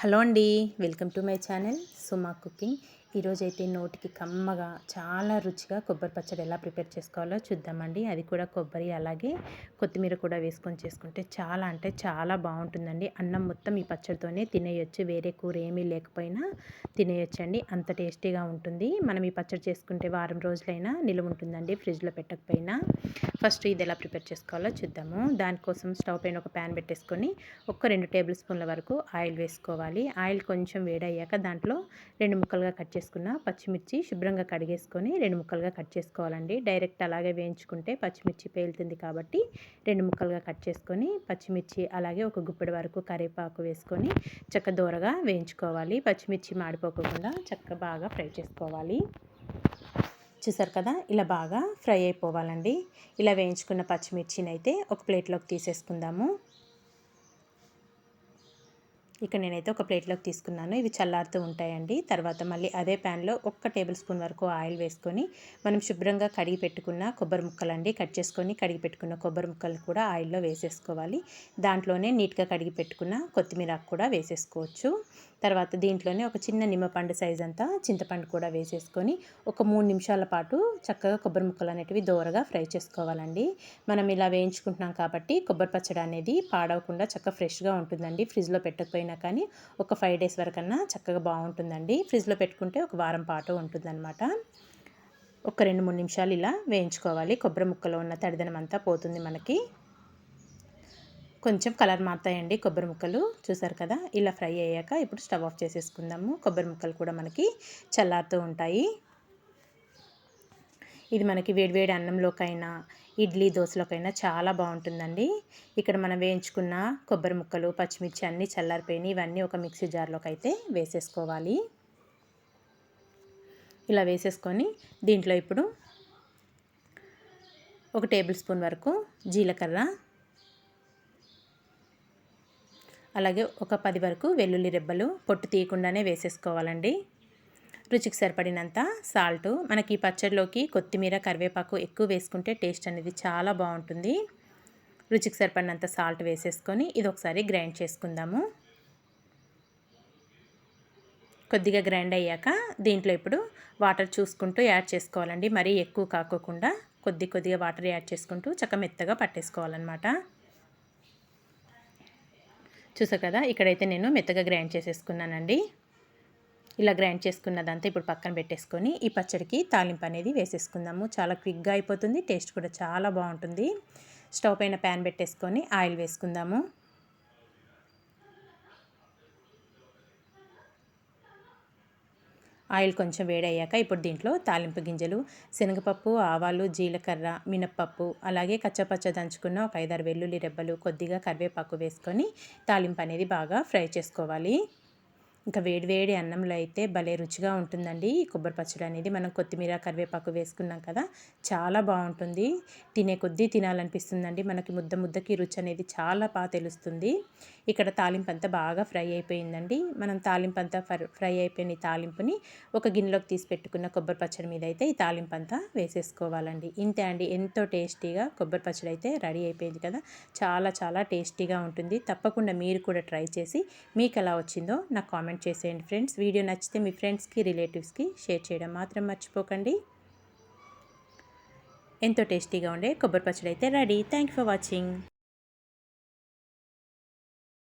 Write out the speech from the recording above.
Hello అండి welcome to my channel Suma cooking. ఈరోజైతే నోటికి కమ్మగా చాలా రుచిగా కొబ్బరి పచ్చడి ఎలా ప్రిపేర్ చేసుకోవాలో చూద్దామండి. అది కూడా కొబ్బరి అలాగే కొత్తిమీర కూడా వేసుకొని చేసుకుంటే చాలా అంటే చాలా బాగుంటుందండి. అన్నం మొత్తం ఈ పచ్చడితోనే తినేయొచ్చు. వేరే కూర ఏమీ లేకపోయినా తినేయొచ్చండి. అంత టేస్టీగా ఉంటుంది. మనం ఈ పచ్చడి చేసుకుంటే వారం రోజులైనా నిలువ ఉంటుందండి ఫ్రిడ్జ్లో పెట్టకపోయినా. ఫస్ట్ ఇది ఎలా ప్రిపేర్ చేసుకోవాలో చూద్దాము. దానికోసం స్టవ్ పైన ఒక ప్యాన్ పెట్టేసుకొని ఒక రెండు టేబుల్ స్పూన్ల వరకు ఆయిల్ వేసుకోవాలి. ఆయిల్ కొంచెం వేడయ్యాక దాంట్లో రెండు ముక్కలుగా కట్ చేసుకున్న పచ్చిమిర్చి శుభ్రంగా కడిగేసుకొని రెండు ముక్కలుగా కట్ చేసుకోవాలండి. డైరెక్ట్ అలాగే వేయించుకుంటే పచ్చిమిర్చి పేలుతుంది కాబట్టి రెండు ముక్కలుగా కట్ చేసుకొని పచ్చిమిర్చి అలాగే ఒక గుప్పెడి వరకు కరివేపాకు వేసుకొని చక్క దూరగా వేయించుకోవాలి. పచ్చిమిర్చి మాడిపోకుండా చక్క బాగా ఫ్రై చేసుకోవాలి. చూసారు కదా ఇలా బాగా ఫ్రై అయిపోవాలండి. ఇలా వేయించుకున్న పచ్చిమిర్చిని అయితే ఒక ప్లేట్లోకి తీసేసుకుందాము. ఇక్కడ నేనైతే ఒక ప్లేట్లోకి తీసుకున్నాను. ఇవి చల్లారుతూ ఉంటాయండి. తర్వాత మళ్ళీ అదే ప్యాన్లో ఒక్క టేబుల్ స్పూన్ వరకు ఆయిల్ వేసుకొని మనం శుభ్రంగా కడిగి పెట్టుకున్న కొబ్బరి ముక్కలు అండి కట్ చేసుకొని కడిగి పెట్టుకున్న కొబ్బరి ముక్కలు కూడా ఆయిల్లో వేసేసుకోవాలి. దాంట్లోనే నీట్గా కడిగి పెట్టుకున్న కొత్తిమీర కూడా వేసేసుకోవచ్చు. తర్వాత దీంట్లోనే ఒక చిన్న నిమ్మపండు సైజ్ అంతా చింతపండు కూడా వేసేసుకొని ఒక మూడు నిమిషాల పాటు చక్కగా కొబ్బరి ముక్కలు అనేటివి దోరగా ఫ్రై చేసుకోవాలండి. మనం ఇలా వేయించుకుంటున్నాం కాబట్టి కొబ్బరి పచ్చడి అనేది పాడవకుండా చక్కగా ఫ్రెష్గా ఉంటుందండి. ఫ్రిడ్జ్లో పెట్టకపోయినా కానీ ఒక ఫైవ్ డేస్ వరకన్నా చక్కగా బాగుంటుందండి. ఫ్రిడ్జ్లో పెట్టుకుంటే ఒక వారం పాటు ఉంటుందన్నమాట. ఒక రెండు మూడు నిమిషాలు ఇలా వేయించుకోవాలి. కొబ్బరి ముక్కలో ఉన్న తడిదనం అంతా పోతుంది మనకి. కొంచెం కలర్ మారుతాయండి కొబ్బరి ముక్కలు. చూసారు కదా? ఇలా ఫ్రై అయ్యాక ఇప్పుడు స్టవ్ ఆఫ్ చేసేసుకుందాము. కొబ్బరి ముక్కలు కూడా మనకి చల్లారుతూ ఉంటాయి. ఇది మనకి వేడివేడి అన్నంలోకైనా ఇడ్లీ దోశలోకైనా చాలా బాగుంటుందండి. ఇక్కడ మనం వేయించుకున్న కొబ్బరి ముక్కలు పచ్చిమిర్చి అన్నీ చల్లారిపోయినాయి. ఇవన్నీ ఒక మిక్సీ జార్లోకి అయితే వేసేసుకోవాలి. ఇలా వేసేసుకొని దీంట్లో ఇప్పుడు ఒక టేబుల్ స్పూన్ వరకు జీలకర్ర అలాగే ఒక పది వరకు వెల్లుల్లి రెబ్బలు పొట్టు తీయకుండానే వేసేసుకోవాలండి. రుచికి సరిపడినంత సాల్ట్ మనకి ఈ పచ్చడిలోకి కొత్తిమీర కరివేపాకు ఎక్కువ వేసుకుంటే టేస్ట్ అనేది చాలా బాగుంటుంది. రుచికి సరిపడినంత సాల్ట్ వేసేసుకొని ఇది ఒకసారి గ్రైండ్ చేసుకుందాము. కొద్దిగా గ్రైండ్ అయ్యాక దీంట్లో ఇప్పుడు వాటర్ చూసుకుంటూ యాడ్ చేసుకోవాలండి. మరీ ఎక్కువ కాకోకుండా కొద్ది కొద్దిగా వాటర్ యాడ్ చేసుకుంటూ చక్క మెత్తగా పట్టేసుకోవాలన్నమాట. చూసారు కదా? ఇక్కడైతే నేను మెత్తగా గ్రైండ్ చేసేసుకున్నానండి. ఇలా గ్రైండ్ చేసుకున్నదంతా ఇప్పుడు పక్కన పెట్టేసుకొని ఈ పచ్చడికి తాలింపు అనేది వేసేసుకుందాము. చాలా క్విక్గా అయిపోతుంది టేస్ట్ కూడా చాలా బాగుంటుంది. స్టవ్ పైన ప్యాన్ పెట్టేసుకొని ఆయిల్ వేసుకుందాము. ఆయిల్ కొంచెం వేడయ్యాక ఇప్పుడు దీంట్లో తాలింపు గింజలు శనగపప్పు ఆవాలు జీలకర్ర మినప్పప్పు అలాగే కచ్చపచ్చ దంచుకున్న ఒక ఐదారు వెల్లుల్లి రెబ్బలు కొద్దిగా కరివేపాకు వేసుకొని తాలింపు అనేది బాగా ఫ్రై చేసుకోవాలి. ఇంకా వేడివేడి అన్నంలో అయితే భలే రుచిగా ఉంటుందండి. ఈ కొబ్బరి పచ్చడి అనేది మనం కొత్తిమీర కరివేపాకు వేసుకున్నాం కదా చాలా బాగుంటుంది. తినే కొద్దీ తినాలనిపిస్తుందండి. మనకి ముద్ద ముద్దకి రుచి అనేది చాలా బాగా తెలుస్తుంది. ఇక్కడ తాలింపు అంతా బాగా ఫ్రై అయిపోయిందండి. మనం తాలింపు అంతా ఫ్రై అయిపోయిన ఈ తాలింపుని ఒక గిన్నెలోకి తీసి పెట్టుకున్న కొబ్బరి పచ్చడి మీద అయితే ఈ తాలింపు అంతా వేసేసుకోవాలండి. ఇంతే అండి ఎంతో టేస్టీగా కొబ్బరి పచ్చడి అయితే రెడీ అయిపోయింది కదా చాలా చాలా టేస్టీగా ఉంటుంది. తప్పకుండా మీరు కూడా ట్రై చేసి మీకు ఎలా వచ్చిందో నాకు కామెంట్ కామెంట్ చేసేయండి ఫ్రెండ్స్. వీడియో నచ్చితే మీ ఫ్రెండ్స్కి రిలేటివ్స్కి షేర్ చేయడం మాత్రం మర్చిపోకండి. ఎంతో టేస్టీగా ఉండే కొబ్బరి పచ్చడి అయితే రెడీ. Thank for watching.